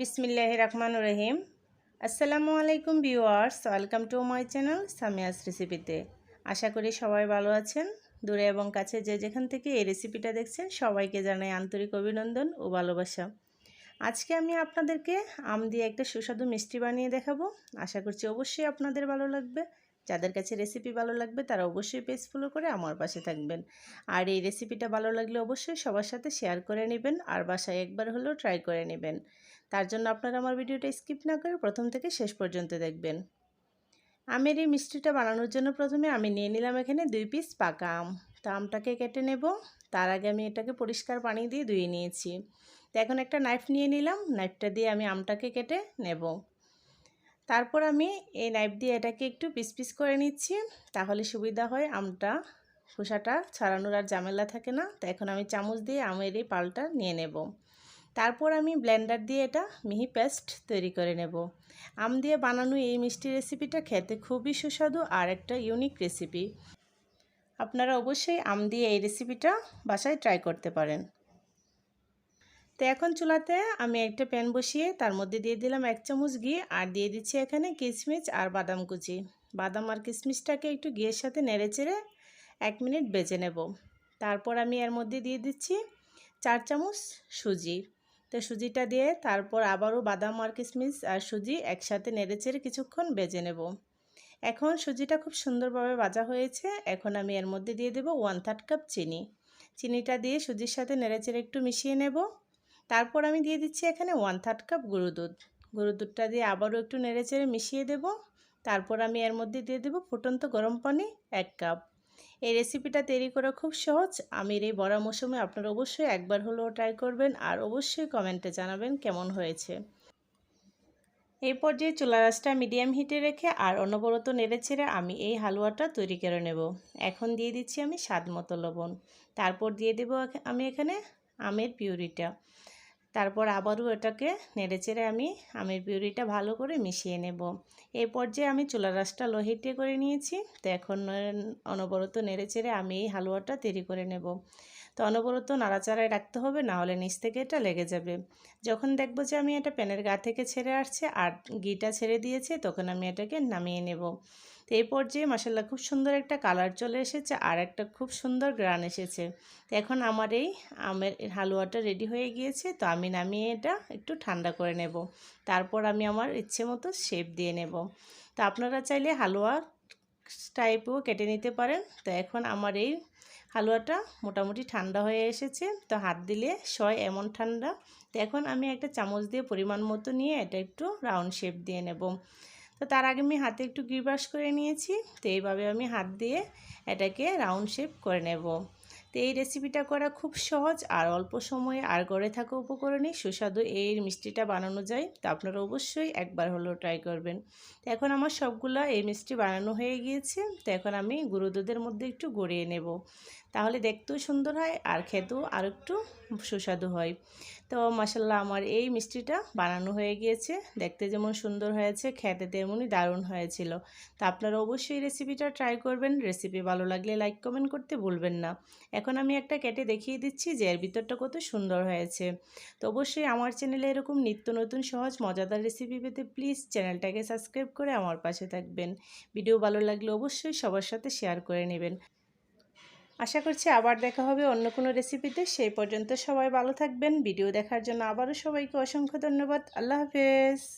বিসমিল্লাহ রহমান রহিম। আসসালামু আলাইকুম viewers, welcome to my channel Samia's রেসিপিতে। আশা করি সবাই ভালো আছেন। দূরে এবং কাছে যে যেখান থেকে এই রেসিপিটা দেখছেন, সবাইকে জানাই আন্তরিক অভিনন্দন ও ভালোবাসা। আজকে আমি আপনাদেরকে আম দিয়ে একটা সুস্বাদু মিষ্টি বানিয়ে দেখাবো। আশা করছি অবশ্যই আপনাদের ভালো লাগবে। যাদের কাছে রেসিপি ভালো লাগবে তারা অবশ্যই পেজ ফলো করে আমার পাশে থাকবেন। আর এই রেসিপিটা ভালো লাগলে অবশ্যই সবার সাথে শেয়ার করে নেবেন আর বাসায় একবার হলেও ট্রাই করে নেবেন। তার জন্য আপনারা আমার ভিডিওটা স্কিপ না করে প্রথম থেকে শেষ পর্যন্ত দেখবেন। আমের এই মিষ্টিটা বানানোর জন্য প্রথমে আমি নিয়ে নিলাম এখানে দুই পিস পাকা আম। তো আমটাকে কেটে নেব। তার আগে আমি এটাকে পরিষ্কার পানি দিয়ে ধুয়ে নিয়েছি। তো এখন একটা নাইফ নিয়ে নিলাম। নাইফটা দিয়ে আমি আমটাকে কেটে নেব। তারপর আমি এই নাইফ দিয়ে এটাকে একটু পিস পিস করে নিচ্ছি, তাহলে সুবিধা হয় আমটা, খোসাটা ছাড়ানোর আর ঝামেলা থাকে না। তো এখন আমি চামচ দিয়ে আমের এই পালটা নিয়ে নেব। তারপর আমি ব্লেন্ডার দিয়ে এটা মিহি পেস্ট তৈরি করে নেব। আম দিয়ে বানানো এই মিষ্টি রেসিপিটা খেতে খুবই সুস্বাদু আর একটা ইউনিক রেসিপি আপনারা অবশ্যই আম দিয়ে এই রেসিপিটা বাসায় ট্রাই করতে পারেন। তো এখন চুলাতে আমি একটা প্যান বসিয়ে তার মধ্যে দিয়ে দিলাম এক চামচ ঘি আর দিয়ে দিচ্ছি এখানে কিশমিশ আর বাদাম কুচি। বাদাম আর কিশমিশটাকে একটু ঘিয়ের সাথে নেড়ে চেড়ে এক মিনিট বেজে নেব। তারপর আমি এর মধ্যে দিয়ে দিচ্ছি চার চামচ সুজি। তো সুজিটা দিয়ে তারপর আবারও বাদাম আর কিশমিশ আর সুজি একসাথে নেড়ে চেড়ে কিছুক্ষণ বেজে নেব। এখন সুজিটা খুব সুন্দরভাবে ভাজা হয়েছে। এখন আমি এর মধ্যে দিয়ে দেব ওয়ান থার্ড কাপ চিনি। চিনিটা দিয়ে সুজির সাথে নেড়েচেড়ে একটু মিশিয়ে নেব। তারপর আমি দিয়ে দিচ্ছি এখানে ওয়ান থার্ড কাপ গরু দুধ। গরু দুধটা দিয়ে আবারও একটু নেড়েচেড়ে মিশিয়ে দেব। তারপর আমি এর মধ্যে দিয়ে দেবো ফুটন্ত গরম পানি এক কাপ এই রেসিপিটা তৈরি করা খুব সহজ। আমির এই বড়া মৌসুমে আপনারা অবশ্যই একবার হলেও ট্রাই করবেন আর অবশ্যই কমেন্টে জানাবেন কেমন হয়েছে। এই পর্যায়ে চুলা রাসটা মিডিয়াম হিটে রেখে আর অনবরত নেড়ে ছেড়ে আমি এই হালুয়াটা তৈরি করে নেব। এখন দিয়ে দিচ্ছি আমি স্বাদ মতো লবণ। তারপর দিয়ে দেব আমি এখানে আমের পিউরিটা। তারপর আবারও এটাকে নেড়েচেড়ে আমি আমের পিউরিটা ভালো করে মিশিয়ে নেব। এই পর্যায়ে আমি চুলা রাসটা লোহিটে করে নিয়েছি। তো এখন অনবরত নেড়েচেড়ে আমি এই হালুয়াটা তৈরি করে নেব। তো অনবরত নাড়াচাড়ায় রাখতে হবে, না হলে নিচ থেকে এটা লেগে যাবে। যখন দেখব যে আমি এটা প্যানের গা থেকে ছেড়ে আসছে আর ঘিটা ছেড়ে দিয়েছে, তখন আমি এটাকে নামিয়ে নেব। তো এই পর্যায়ে মশলা খুব সুন্দর একটা কালার চলে এসেছে আর একটা খুব সুন্দর গ্রান এসেছে। তো এখন আমার এই আমের হালুয়াটা রেডি হয়ে গিয়েছে, তো আমি নামিয়ে এটা একটু ঠান্ডা করে নেব। তারপর আমি আমার ইচ্ছে মতো শেপ দিয়ে নেব। তো আপনারা চাইলে হালুয়া টাইপও কেটে নিতে পারেন। তো এখন আমার এই হালুয়াটা মোটামুটি ঠান্ডা হয়ে এসেছে, তো হাত দিলে সয় এমন ঠান্ডা। তো এখন আমি একটা চামচ দিয়ে পরিমাণ মতো নিয়ে এটা একটু রাউন্ড শেপ দিয়ে নেব। তো তার আগে আমি হাতে একটু গ্রি ব্রাশ করে নিয়েছি। তো এইভাবে আমি হাত দিয়ে এটাকে রাউন্ড শেপ করে নেব। তো এই রেসিপিটা করা খুব সহজ। আর অল্প সময়ে আর গড়ে থাকা উপকরণে সুস্বাদু এই মিষ্টিটা বানানো যায়। তো আপনারা অবশ্যই একবার হলেও ট্রাই করবেন। তো এখন আমার সবগুলো এই মিষ্টি বানানো হয়ে গিয়েছে। তো এখন আমি গুঁড়ো দুধের মধ্যে একটু গড়িয়ে নেব। তাহলে দেখতেও সুন্দর হয় আর খেতেও আর একটু সুস্বাদু হয়। তো মাসাল্লাহ আমার এই মিষ্টিটা বানানো হয়ে গিয়েছে। দেখতে যেমন সুন্দর হয়েছে, খেতে তেমনই দারুণ হয়েছিল। তা আপনারা অবশ্যই রেসিপিটা ট্রাই করবেন। রেসিপি ভালো লাগলে লাইক কমেন্ট করতে ভুলবেন না। এখন আমি একটা কেটে দেখিয়ে দিচ্ছি যে এর ভিতরটা কত সুন্দর হয়েছে। তো অবশ্যই আমার চ্যানেলে এরকম নিত্য নতুন সহজ মজাদার রেসিপি পেতে প্লিজ চ্যানেলটাকে সাবস্ক্রাইব করে আমার পাশে থাকবেন। ভিডিও ভালো লাগলে অবশ্যই সবার সাথে শেয়ার করে নেবেন। আশা করছি আবার দেখা হবে অন্য কোনো রেসিপিতে সেই পর্যন্ত সবাই ভালো থাকবেন। ভিডিও দেখার জন্য আবারও সবাইকে অসংখ্য ধন্যবাদ। আল্লাহ হাফেজ।